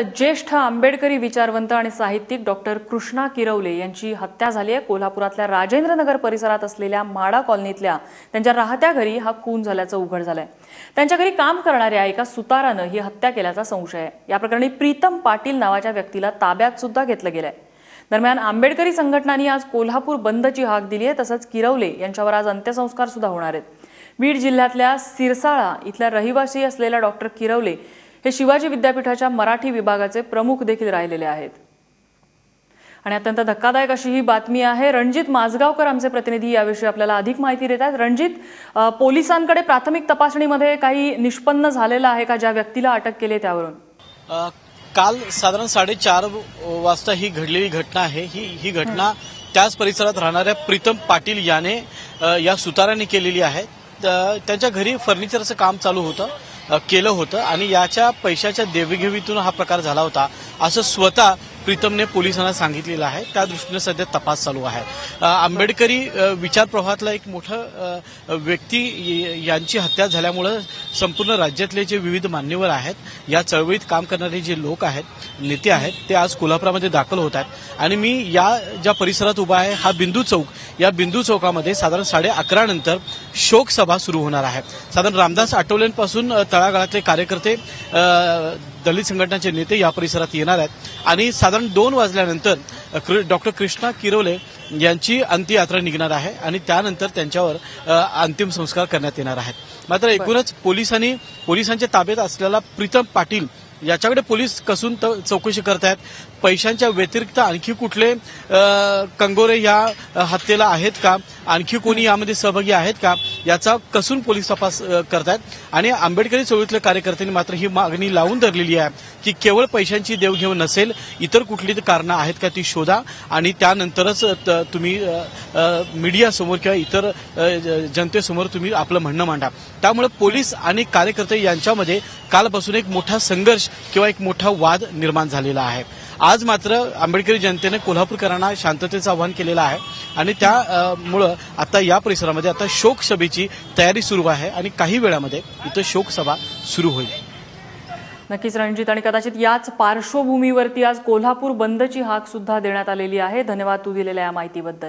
ज्येष्ठ आंबेडकरी विचारवंत आणि साहित्यिक डॉक्टर कृष्णा किरवले यांची हत्या झाली आहे. कोल्हापुरातल्या राजेंद्रनगर परिसरात असलेल्या माडा कॉलनीतल्या त्यांच्या राहत्या घरी हा खून झाल्याचं उघड झालंय. त्यांच्या घरी काम करणाऱ्या एका सुतारानं ही हत्या केल्याचा संशय आहे. या प्रकरणी प्रीतम पाटील नावाच्या व्यक्तीला ताब्यात सुद्धा घेतलं गेलंय. दरम्यान आंबेडकरी संघटनांनी आज कोल्हापूर बंदची हाक दिली आहे तसंच किरवले यांच्यावर आज अंत्यसंस्कार सुद्धा होणार आहेत. बीड जिल्ह्यातल्या सिरसाळा इथल्या रहिवासी असलेल्या डॉक्टर किरवले हे शिवाजी विद्यापीठाच्या मराठी विभागाचे प्रमुख देखील राहिलेले आहेत. आणि अत्यंत धक्कादायक अशी ही बातमी आहे रणजित माझगावकर आमचे प्रतिनिधी याविषयी आपल्याला अधिक माहिती देत आहेत. रणजित पोलिसांकडे प्राथमिक तपासणीमध्ये काही निष्पन्न झालेलं आहे का? ज्या व्यक्तीला अटक केली त्यावरून. काल साधारण साडेचार वाजता ही घडलेली घटना आहे. ही ही घटना त्याच परिसरात राहणाऱ्या प्रीतम पाटील याने या सुतारांनी केलेली आहे. त्यांच्या घरी फर्निचरचं काम चालू होतं. केलं होतं आणि याच्या पैशाच्या देवीघेवीतून हा प्रकार झाला होता. असं स्वतः प्रीतमने पोलिसांना सांगितलेलं आहे. त्या दृष्टीने सध्या तपास चालू आहे. आंबेडकरी विचार प्रवाहातला एक मोठं व्यक्ती यांची हत्या झाल्यामुळं संपूर्ण राज्यातले जे विविध मान्यवर आहेत या चळवळीत काम करणारे जे लोक आहेत नेते आहेत ते आज कोल्हापुरामध्ये दाखल होत आहेत. आणि मी या ज्या परिसरात उभा आहे हा बिंदू चौक या बिंदू चौकामध्ये साधारण साडे अकरा नंतर शोक सभा सुरू होणार आहे. साधारण रामदास आठवलेंपासून तळागाळातले कार्यकर्ते दलित संघटनाचे नेते या परिसरात येणार आहेत. आणि साधारण दोन वाजल्यानंतर डॉक्टर कृष्णा किरोले यांची अंत्ययात्रा निघणार आहे आणि त्यानंतर त्यांच्यावर अंतिम संस्कार करण्यात येणार आहेत. मात्र एकूणच पोलिसांनी पोलिसांच्या ताब्यात असलेला प्रीतम पाटील याच्याकडे पोलीस कसून चौकशी करत आहेत पैशांच्या व्यतिरिक्त आणखी कुठले कंगोरे या हत्येला आहेत का? आणखी कोणी यामध्ये सहभागी आहेत का? याचा कसून पोलीस तपास अ, करतायत? आणि आंबेडकरी चळवळीतल्या कार्यकर्त्यांनी मात्र ही मागणी लावून धरलेली आहे की केवळ पैशांची देवघेव नसेल इतर कुठली कारणं आहेत का ती शोधा आणि त्यानंतरच त- तुम्ही मीडियासमोर किंवा इतर जनतेसमोर तुम्ही आपलं म्हणणं मांडा. त्यामुळे पोलीस आणि कार्यकर्ते यांच्यामध्ये कालपासून एक मोठा संघर्ष किंवा एक मोठा वाद निर्माण झालेला आहे. आज मात्र आंबेडकरी जनतेने कोल्हापूरकरांना शांततेचं आवाहन केलेलं आहे. आणि त्यामुळं आता या परिसरामध्ये आता शोक सभेची तयारी सुरू आहे आणि काही वेळामध्ये इथं शोक सभा सुरू होईल. नक्कीच रणजित आणि कदाचित याच पार्श्वभूमीवरती आज कोल्हापूर बंदची हाक सुद्धा देण्यात आलेली आहे. धन्यवाद तू दिलेल्या या माहितीबद्दल.